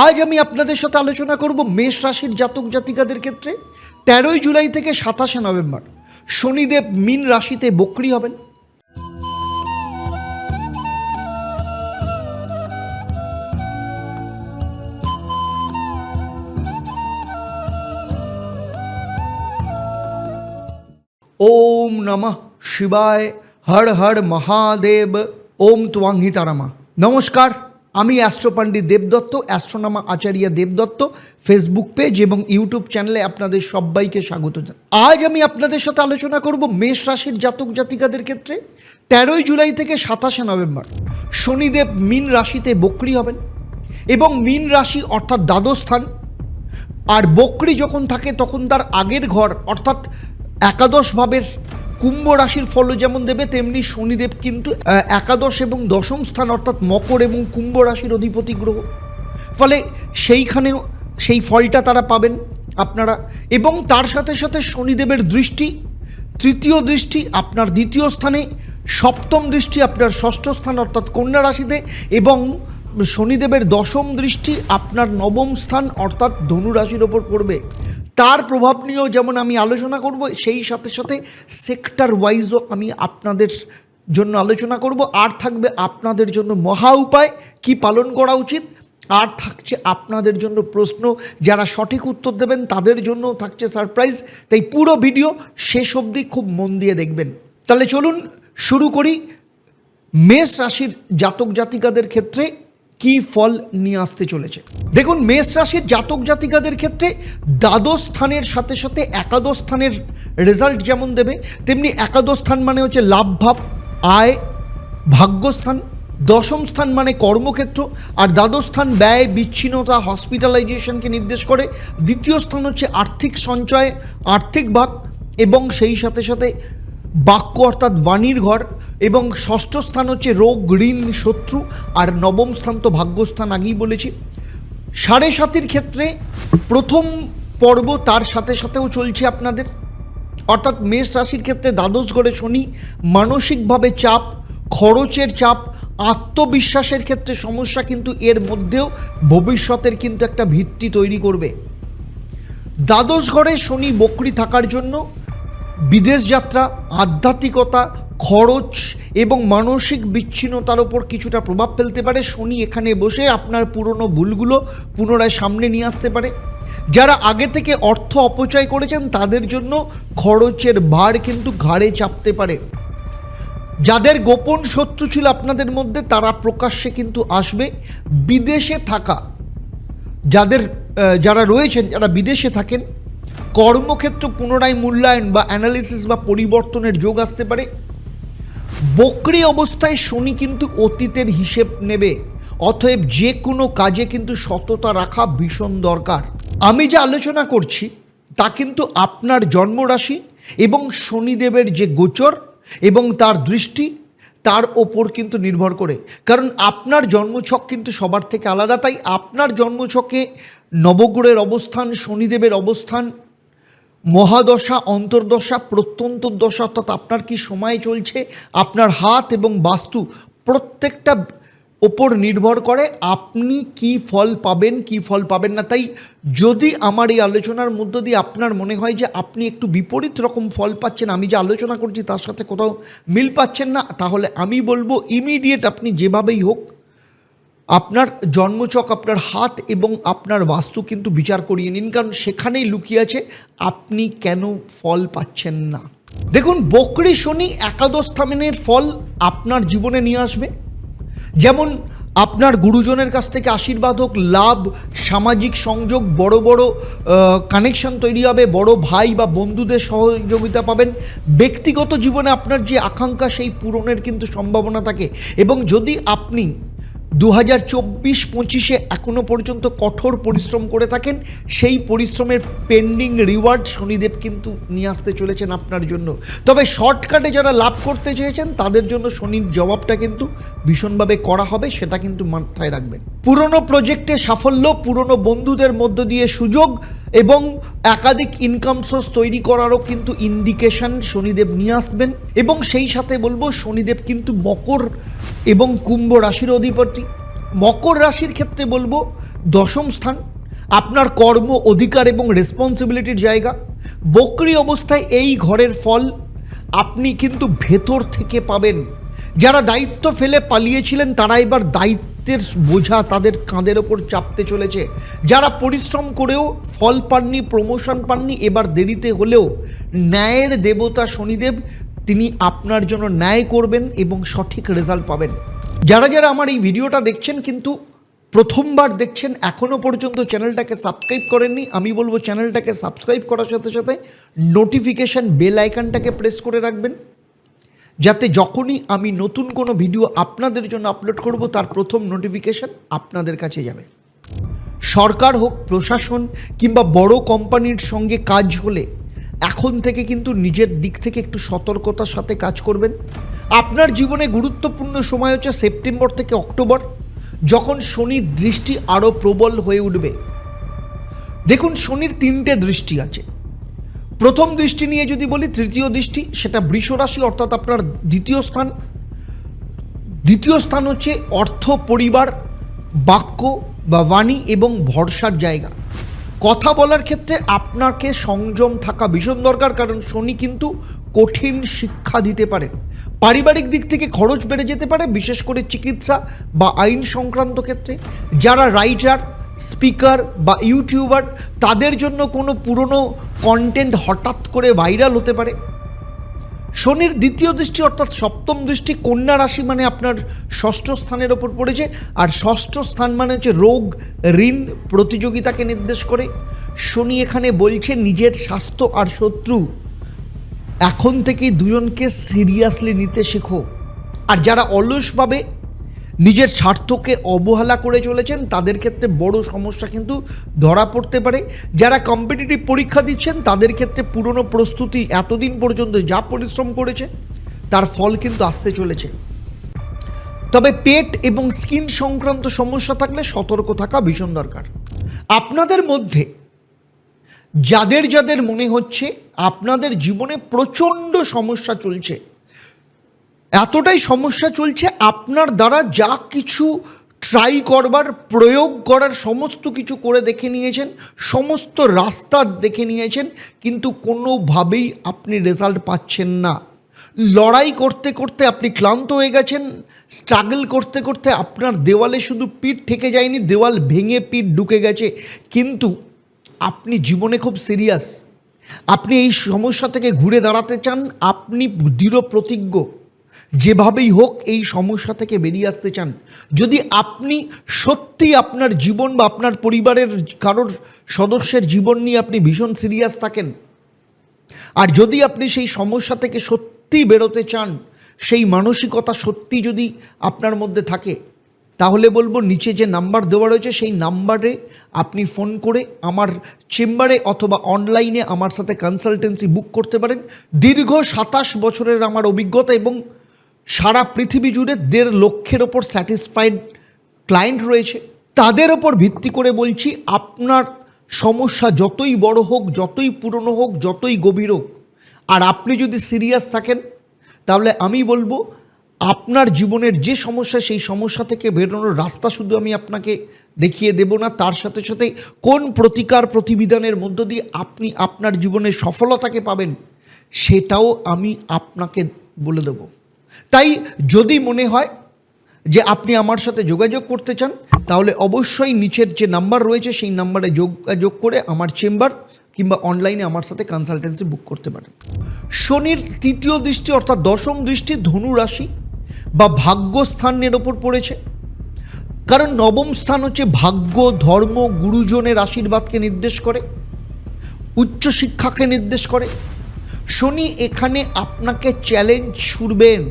আজ আমি আপনাদের সাথে আলোচনা করব মেষ রাশির জাতক জাতিকাদের ক্ষেত্রে। তেরোই জুলাই থেকে সাতাশে নভেম্বর। শনিদেব মিন রাশিতে বক্রি হবেন। ওম নমঃ শিবায়। হর হর মহাদেব। ওম ত্বাংহি তারামা। নমস্কার। আমি অ্যাস্ট্রোপান্ডি দেবদত্ত, অ্যাস্ট্রোনামা আচার্য দেবদত্ত, ফেসবুক পেজ এবং ইউটিউব চ্যানেলে আপনাদের সবাইকে স্বাগত আজ আমি আপনাদের সাথে আলোচনা করব মেষ রাশির জাতক জাতিকাদের ক্ষেত্রে। তেরোই জুলাই থেকে সাতাশে নভেম্বর। শনিদেব মিন রাশিতে বকরি হবেন এবং মিন রাশি অর্থাৎ দ্বাদশ স্থান। আর বকরি যখন থাকে তখন তার আগের ঘর অর্থাৎ একাদশ ভাবের কুম্ভ রাশির ফল যেমন দেবে, তেমনি শনিদেব কিন্তু একাদশ এবং দশম স্থান অর্থাৎ মকর এবং কুম্ভ রাশির অধিপতি গ্রহ। ফলে সেইখানেও সেই ফলটা তারা পাবেন আপনারা। এবং তার সাথে সাথে শনিদেবের দৃষ্টি, তৃতীয় দৃষ্টি আপনার দ্বিতীয় স্থানে, সপ্তম দৃষ্টি আপনার ষষ্ঠ স্থান অর্থাৎ কন্যা রাশিতে, এবং শনিদেবের দশম দৃষ্টি আপনার নবম স্থান অর্থাৎ ধনু রাশির ওপর পড়বে। তার প্রভাব নিয়েও যেমন আমি আলোচনা করব, সেই সাথে সাথে সেক্টর ওয়াইজও আমি আপনাদের জন্য আলোচনা করব। আর থাকবে আপনাদের জন্য মহা উপায় কি পালন করা উচিত, আর থাকছে আপনাদের জন্য প্রশ্ন। যারা সঠিক উত্তর দেবেন, তাদের জন্য থাকছে সারপ্রাইজ তাই পুরো ভিডিও শেষ অবধি খুব মন দিয়ে দেখবেন। তাহলে চলুন শুরু করি। মেষ রাশির জাতক জাতিকাদের ক্ষেত্রে কি ফল নিয়ে আসতে চলেছে? দেখুন, মেষ রাশির জাতক জাতিকাদের ক্ষেত্রে দ্বাদশ স্থানের সাথে সাথে একাদশ স্থানের রেজাল্ট যেমন দেবে, তেমনি একাদশ স্থান মানে হচ্ছে লাভ, ভাব, আয় ভাগ্যস্থান দশম স্থান মানে কর্মক্ষেত্র, আর দ্বাদশ স্থান ব্যয়, বিচ্ছিন্নতা হসপিটালাইজেশনকে নির্দেশ করে। দ্বিতীয় স্থান হচ্ছে আর্থিক সঞ্চয়, আর্থিক ভাগ, এবং সেই সাথে সাথে বাক্য অর্থাৎ বাণীর ঘর এবং ষষ্ঠ স্থান হচ্ছে রোগ, ঋণ, শত্রু আর নবম স্থান তো ভাগ্যস্থান আগেই বলেছি। সাড়ে সাতের ক্ষেত্রে প্রথম পর্ব তার সাথে সাথেও চলছে আপনাদের। অর্থাৎ মেষ রাশির ক্ষেত্রে দ্বাদশ গড়ে শনি মানসিকভাবে চাপ, খরচের চাপ, আত্মবিশ্বাসের ক্ষেত্রে সমস্যা কিন্তু এর মধ্যেও ভবিষ্যতের কিন্তু একটা ভিত্তি তৈরি করবে। দ্বাদশ ঘরে শনি বকরি থাকার জন্য বিদেশ যাত্রা, আধ্যাত্মিকতা, খরচ এবং মানসিক বিচ্ছিন্নতার ওপর কিছুটা প্রভাব ফেলতে পারে। শনি এখানে বসে আপনার পুরনো ভুলগুলো পুনরায় সামনে নিয়ে আসতে পারে। যারা আগে থেকে অর্থ অপচয় করেছেন, তাদের জন্য খরচের ভার কিন্তু ঘাড়ে চাপতে পারে। যাদের গোপন শত্রু ছিল আপনাদের মধ্যে, তারা প্রকাশ্যে কিন্তু আসবে। বিদেশে থাকা, যাদের যারা রয়েছেন, যারা বিদেশে থাকেন কর্মক্ষেত্র পুনরায় মূল্যায়ন বা অ্যানালিসিস বা পরিবর্তনের যোগ আসতে পারে। বকরি অবস্থায় শনি কিন্তু অতীতের হিসেব নেবে, অতএব যে কোনো কাজে কিন্তু সততা রাখা ভীষণ দরকার। আমি যে আলোচনা করছি, তা কিন্তু আপনার জন্মরাশি এবং শনিদেবের যে গোচর এবং তার দৃষ্টি, তার ওপর কিন্তু নির্ভর করে। কারণ আপনার জন্মছক কিন্তু সবার থেকে আলাদা, তাই আপনার জন্মছকে নবগ্রহের অবস্থান, শনিদেবের অবস্থান মহাদশা, অন্তর্দশা প্রত্যন্তর দশা অর্থাৎ আপনার কি সময় চলছে, আপনার হাত এবং বাস্তু প্রত্যেকটা ওপর নির্ভর করে আপনি কি ফল পাবেন, কি ফল পাবেন না। তাই যদি আমার এই আলোচনার মধ্য দিয়ে আপনার মনে হয় যে আপনি একটু বিপরীত রকম ফল পাচ্ছেন, আমি যে আলোচনা করছি তার সাথে কোথাও মিল পাচ্ছেন না, তাহলে আমি বলব ইমিডিয়েট আপনি যেভাবেই হোক আপনার জন্মচক, আপনার হাত এবং আপনার বাস্তু কিন্তু বিচার করিয়ে নিন, কারণ সেখানেই লুকিয়ে আছে, আপনি কেন ফল পাচ্ছেন না? দেখুন, বকরি, শনি, একাদশ স্থানের ফল আপনার জীবনে নিয়ে আসবে। যেমন আপনার গুরুজনের কাছ থেকে আশীর্বাদ হোক, লাভ, সামাজিক সংযোগ, বড় বড় কানেকশন তৈরি হবে, বড় ভাই বা বন্ধুদের সহযোগিতা পাবেন। ব্যক্তিগত জীবনে আপনার যে আকাঙ্ক্ষা, সেই পূরণের কিন্তু সম্ভাবনা থাকে। এবং যদি আপনি দু হাজার চব্বিশ পঁচিশে এখনও পর্যন্ত কঠোর পরিশ্রম করে থাকেন। সেই পরিশ্রমের পেন্ডিং রিওয়ার্ড শনিদেব কিন্তু নিয়ে আসতে চলেছেন আপনার জন্য। তবে শর্টকাটে যারা লাভ করতে চেয়েছেন, তাদের জন্য শনির জবাবটা কিন্তু ভীষণভাবে করা হবে, সেটা কিন্তু মাথায় রাখবেন। পুরনো প্রজেক্টে সাফল্য, পুরনো বন্ধুদের মধ্য দিয়ে সুযোগ এবং একাধিক ইনকাম সোর্স তৈরি করারও কিন্তু ইন্ডিকেশন শনিদেব নিয়ে আসবেন। এবং সেই সাথে বলব, শনিদেব কিন্তু মকর এবং কুম্ভ রাশির অধিপতি। মকর রাশির ক্ষেত্রে বলব, দশম স্থান, আপনার কর্ম, অধিকার এবং রেসপন্সিবিলিটির জায়গা। বকরি অবস্থায় এই ঘরের ফল আপনি কিন্তু ভেতর থেকে পাবেন। যারা দায়িত্ব ফেলে পালিয়েছিলেন, তারা এবার দায়িত্বের বোঝা তাদের কাঁধের ওপর চাপতে চলেছে। যারা পরিশ্রম করেও ফল পাননি প্রমোশন পাননি, এবার দেরিতে হলেও ন্যায়ের দেবতা শনিদেব, তিনি আপনার জন্য ন্যায় করবেন এবং সঠিক রেজাল্ট পাবেন। যারা যারা আমার এই ভিডিওটা দেখছেন কিন্তু প্রথমবার দেখছেন এখনও পর্যন্ত চ্যানেলটাকে সাবস্ক্রাইব করেননি, আমি বলব চ্যানেলটাকে সাবস্ক্রাইব করার সাথে সাথে নোটিফিকেশান বেল আইকনটাকে প্রেস করে রাখবেন। যাতে যখনই আমি নতুন কোনো ভিডিও আপনাদের জন্য আপলোড করব, তার প্রথম নোটিফিকেশান আপনাদের কাছে যাবে। সরকার হোক, প্রশাসন কিংবা বড় কোম্পানির সঙ্গে কাজ হলে এখন থেকে কিন্তু নিজের দিক থেকে একটু সতর্কতার সাথে কাজ করবেন। আপনার জীবনে গুরুত্বপূর্ণ সময় হচ্ছে সেপ্টেম্বর থেকে অক্টোবর, যখন শনির দৃষ্টি আরও প্রবল হয়ে উঠবে। দেখুন, শনির তিনটে দৃষ্টি আছে। প্রথম দৃষ্টি নিয়ে যদি বলি, তৃতীয় দৃষ্টি, সেটা বৃষরাশি অর্থাৎ আপনার দ্বিতীয় স্থান। দ্বিতীয় স্থান হচ্ছে অর্থ, পরিবার, বাক্য বা বাণী এবং ভরসার জায়গা। কথা বলার ক্ষেত্রে আপনাকে সংযম থাকা ভীষণ দরকার, কারণ শনি কিন্তু কঠিন শিক্ষা দিতে পারেন পারিবারিক দিক থেকে খরচ বেড়ে যেতে পারে, বিশেষ করে চিকিৎসা বা আইন সংক্রান্ত ক্ষেত্রে। যারা রাইটার স্পিকার বা ইউটিউবার তাদের জন্য কোনো পুরনো কন্টেন্ট হঠাৎ করে ভাইরাল হতে পারে? শনির দ্বিতীয় দৃষ্টি অর্থাৎ সপ্তম দৃষ্টি কন্যা রাশি মানে আপনার ষষ্ঠ স্থানের ওপর পড়েছে, আর ষষ্ঠ স্থান মানে হচ্ছে রোগ, ঋণ প্রতিযোগিতাকে নির্দেশ করে। শনি এখানে বলছে নিজের স্বাস্থ্য আর শত্রু। এখন থেকেই দুজনকে সিরিয়াসলি নিতে শেখো। আর যারা অলসভাবে নিজের স্বার্থকে অবহেলা করে চলেছেন, তাদের ক্ষেত্রে বড় সমস্যা কিন্তু ধরা পড়তে পারে। যারা কম্পিটিটিভ পরীক্ষা দিচ্ছেন, তাদের ক্ষেত্রে পুরনো প্রস্তুতি এতদিন পর্যন্ত যা পরিশ্রম করেছে, তার ফল কিন্তু আসতে চলেছে। তবে পেট এবং স্কিন সংক্রান্ত সমস্যা থাকলে সতর্ক থাকা ভীষণ দরকার। আপনাদের মধ্যে যাদের যাদের মনে হচ্ছে, আপনাদের জীবনে প্রচণ্ড সমস্যা চলছে এতটাই সমস্যা চলছে, আপনার দ্বারা যা কিছু ট্রাই করবার, প্রয়োগ করার সমস্ত কিছু করে দেখে নিয়েছেন, সমস্ত রাস্তা দেখে নিয়েছেন, কিন্তু কোনোভাবেই আপনি রেজাল্ট পাচ্ছেন না। লড়াই করতে করতে আপনি ক্লান্ত হয়ে গেছেন স্ট্রাগল করতে করতে আপনার দেওয়ালে শুধু পিঠ ঠেকে যায়নি, দেওয়াল ভেঙে পিঠ ঢুকে গেছে। কিন্তু আপনি জীবনে খুব সিরিয়াস আপনি এই সমস্যা থেকে ঘুরে দাঁড়াতে চান, আপনি দৃঢ় প্রতিজ্ঞ। যেভাবেই হোক এই সমস্যা থেকে বেরিয়ে আসতে চান, যদি আপনি সত্যি আপনার জীবন বা আপনার পরিবারের কারোর সদস্যের জীবন নিয়ে আপনি ভীষণ সিরিয়াস থাকেন, আর যদি আপনি সেই সমস্যা থেকে সত্যি বেরোতে চান, সেই মানসিকতা সত্যি যদি আপনার মধ্যে থাকে, তাহলে বলব নিচে যে নাম্বার দেওয়া রয়েছে, সেই নাম্বারে আপনি ফোন করে আমার চেম্বারে অথবা অনলাইনে আমার সাথে কনসালটেন্সি বুক করতে পারেন। দীর্ঘ সাতাশ বছরের আমার অভিজ্ঞতা এবং সারা পৃথিবী জুড়ে দেড় লক্ষের ওপর স্যাটিসফাইড ক্লায়েন্ট রয়েছে। তাদের ওপর ভিত্তি করে বলছি, আপনার সমস্যা যতই বড় হোক, যতই পুরনো হোক, যতই গভীর হোক, আর আপনি যদি সিরিয়াস থাকেন, তাহলে আমি বলব, আপনার জীবনের যে সমস্যা, সেই সমস্যা থেকে বেরোনোর রাস্তা শুধু আমি আপনাকে দেখিয়ে দেব না, তার সাথে সাথে কোন প্রতিকার প্রতিবিধানের মধ্য দিয়ে আপনি আপনার জীবনে সফলতাকে পাবেন, সেটাও আমি আপনাকে বলে দেবো। তাই যদি মনে হয় যে আপনি আমার সাথে যোগাযোগ করতে চান, তাহলে অবশ্যই নিচের যে নাম্বার রয়েছে, সেই নাম্বারে যোগাযোগ করে আমার চেম্বার কিংবা অনলাইনে আমার সাথে কনসালটেন্সি বুক করতে পারেন। শনির তৃতীয় দৃষ্টি অর্থাৎ দশম দৃষ্টি ধনু রাশি বা ভাগ্যস্থানের ওপর পড়েছে। কারণ নবম স্থান হচ্ছে ভাগ্য, ধর্ম, গুরুজনের আশীর্বাদকে নির্দেশ করে, উচ্চশিক্ষাকে নির্দেশ করে। শনি এখানে আপনাকে চ্যালেঞ্জ ছুড়বেন।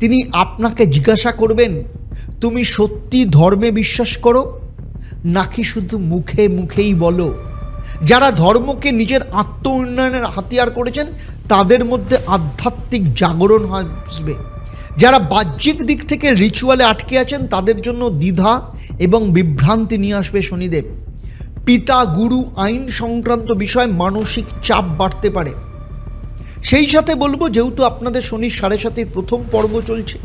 তিনি আপনাকে জিজ্ঞাসা করবেন, তুমি সত্যি ধর্মে বিশ্বাস করো? নাকি শুধু মুখে মুখেই বলো? যারা ধর্মকে নিজের আত্ম উন্নয়নের হাতিয়ার করেছেন, তাদের মধ্যে আধ্যাত্মিক জাগরণ আসবে। যারা বাহ্যিক দিক থেকে রিচুয়ালে আটকে আছেন, তাদের জন্য দ্বিধা এবং বিভ্রান্তি নিয়ে আসবে শনিদেব। পিতা গুরু আইন সংক্রান্ত বিষয়ে মানসিক চাপ বাড়তে পারে। সেই সাথে বলব, যেহেতু আপনাদের শনি সাড়ে সাতের প্রথম পর্ব চলছে,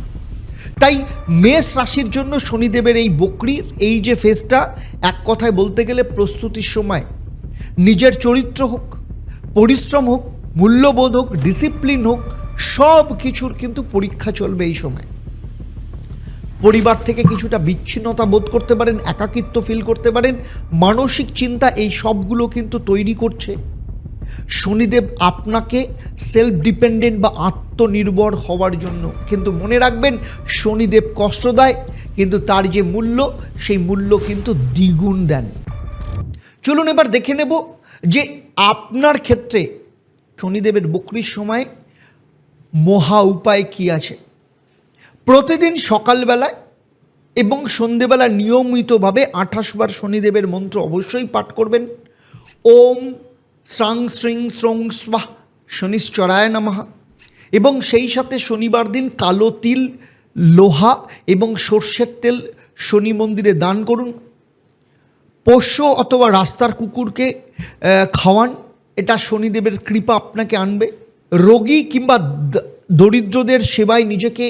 তাই মেষ রাশির জন্য শনিদেবের এই বকরির, এই যে ফেসটা এক কথায় বলতে গেলে প্রস্তুতির সময়। নিজের চরিত্র হোক, পরিশ্রম হোক, মূল্যবোধ হোক, ডিসিপ্লিন হোক সব কিছুর কিন্তু পরীক্ষা চলবে এই সময়। পরিবার থেকে কিছুটা বিচ্ছিন্নতা বোধ করতে পারেন, একাকিত্ব ফিল করতে পারেন, মানসিক চিন্তা এই সবগুলো কিন্তু তৈরি করছে। শনিদেব আপনাকে সেলফ ডিপেন্ডেন্ট বা আত্মনির্ভর হওয়ার জন্য। কিন্তু মনে রাখবেন, শনিদেব কষ্ট দেয়, কিন্তু তার যে মূল্য, সেই মূল্য কিন্তু দ্বিগুণ দেন। চলুন এবার দেখে নেব যে আপনার ক্ষেত্রে শনিদেবের বকরির সময় মহা উপায় কী আছে। প্রতিদিন সকালবেলায় এবং সন্ধেবেলা নিয়মিতভাবে আঠাশ বার শনিদেবের মন্ত্র অবশ্যই পাঠ করবেন। ওম শ্রাং শ্রিং শ্রং স্বাহ শনিশ্চরায় নমঃ। এবং সেই সাথে শনিবার দিন কালো তিল, লোহা এবং সর্ষের তেল শনি মন্দিরে দান করুন। পোষ্য অথবা রাস্তার কুকুরকে খাওয়ান। এটা শনিদেবের কৃপা আপনাকে আনবে। রোগী কিংবা দরিদ্রদের সেবায় নিজেকে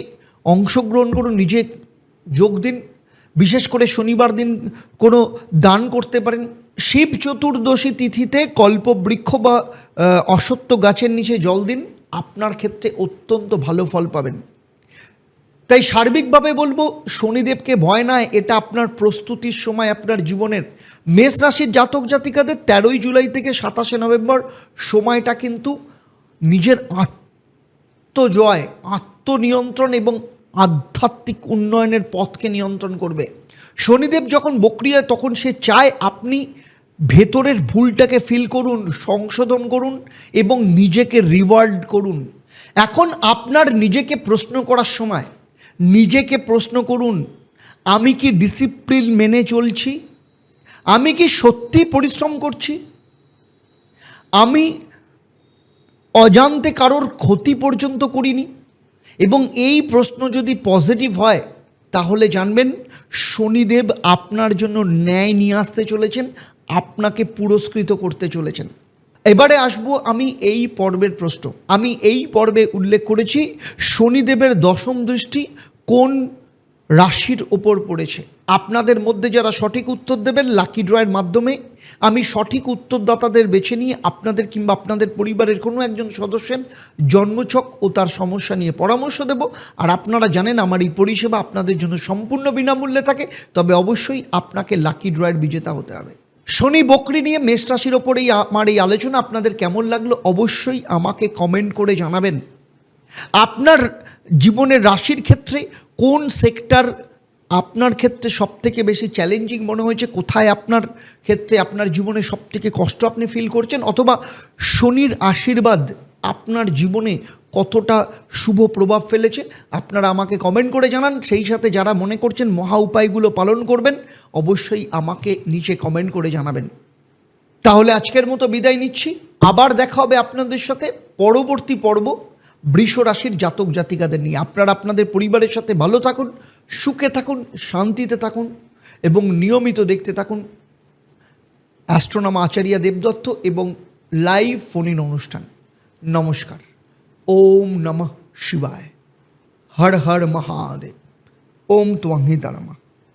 অংশগ্রহণ করুন নিজে যোগ দিন, বিশেষ করে শনিবার দিন কোনো দান করতে পারেন। শিব চতুর্দশী তিথিতে কল্পবৃক্ষ বা অশ্বত্থ গাছের নিচে জল দিন, আপনার ক্ষেত্রে অত্যন্ত ভালো ফল পাবেন। তাই সার্বিকভাবে বলব, শনিদেবকে ভয় নয় এটা আপনার প্রস্তুতির সময়, আপনার জীবনের। মেষ রাশির জাতক জাতিকাদের তেরোই জুলাই থেকে সাতাশে নভেম্বর সময়টা কিন্তু নিজের আত্মজয়, আত্মনিয়ন্ত্রণ এবং আধ্যাত্মিক উন্নয়নের পথকে নিয়ন্ত্রণ করবে। শনিদেব যখন বক্রিয়া তখন সে চায় আপনি ভেতরের ভুলটাকে ফিল করুন, সংশোধন করুন এবং নিজেকে রিওয়ার্ড করুন। এখন আপনার নিজেকে প্রশ্ন করার সময়, নিজেকে প্রশ্ন করুন, আমি কি ডিসিপ্লিন মেনে চলছি? আমি কি সত্যি পরিশ্রম করছি? আমি অজান্তে কারোর ক্ষতি পর্যন্ত করিনি? এবং এই প্রশ্ন যদি পজিটিভ হয়, তাহলে জানবেন শনিদেব আপনার জন্য ন্যায় নিয়ে আসতে চলেছেন, আপনাকে পুরস্কৃত করতে চলেছেন। এবারে আসব আমি এই পর্বের প্রশ্ন। আমি এই পর্বে উল্লেখ করেছি শনিদেবের দশম দৃষ্টি কোন রাশির ওপর পড়েছে। আপনাদের মধ্যে যারা সঠিক উত্তর দেবেন লাকি ড্রয়ের মাধ্যমে আমি সঠিক উত্তরদাতাদের বেছে নিয়ে আপনাদের কিংবা আপনাদের পরিবারের কোনো একজন সদস্যের জন্মছক ও তার সমস্যা নিয়ে পরামর্শ দেব। আর আপনারা জানেন আমার এই পরিষেবা আপনাদের জন্য সম্পূর্ণ বিনামূল্যে থাকে, তবে অবশ্যই আপনাকে লাকি ড্রয়ের বিজেতা হতে হবে। শনি বকরি নিয়ে মেষ রাশির ওপর এই আমার এই আলোচনা আপনাদের কেমন লাগল অবশ্যই আমাকে কমেন্ট করে জানাবেন। আপনার জীবনের রাশির ক্ষেত্রে কোন সেক্টর আপনার ক্ষেত্রে সবথেকে বেশি চ্যালেঞ্জিং মনে হয়েছে? কোথায় আপনার ক্ষেত্রে আপনার জীবনে সবথেকে কষ্ট আপনি ফিল করছেন? অথবা শনির আশীর্বাদ আপনার জীবনে কতটা শুভ প্রভাব ফেলেছে? আপনারা আমাকে কমেন্ট করে জানান। সেই সাথে যারা মনে করছেন মহা উপায়গুলো পালন করবেন, অবশ্যই আমাকে নিচে কমেন্ট করে জানাবেন। তাহলে আজকের মতো বিদায় নিচ্ছি। আবার দেখা হবে আপনাদের সাথে পরবর্তী পর্ব। বৃষ রাশির জাতক জাতিকাদের নিয়ে আপনারা আপনাদের পরিবারের সাথে ভালো থাকুন, সুখে থাকুন, শান্তিতে থাকুন এবং নিয়মিত দেখতে থাকুন অ্যাস্ট্রোনামা আচার্য দেবদত্ত এবং লাইভ ফোন ইন অনুষ্ঠান। নমস্কার। ওম নমঃ শিবায়। হর হর মহাদেব। ওম ত্বংহি তারামা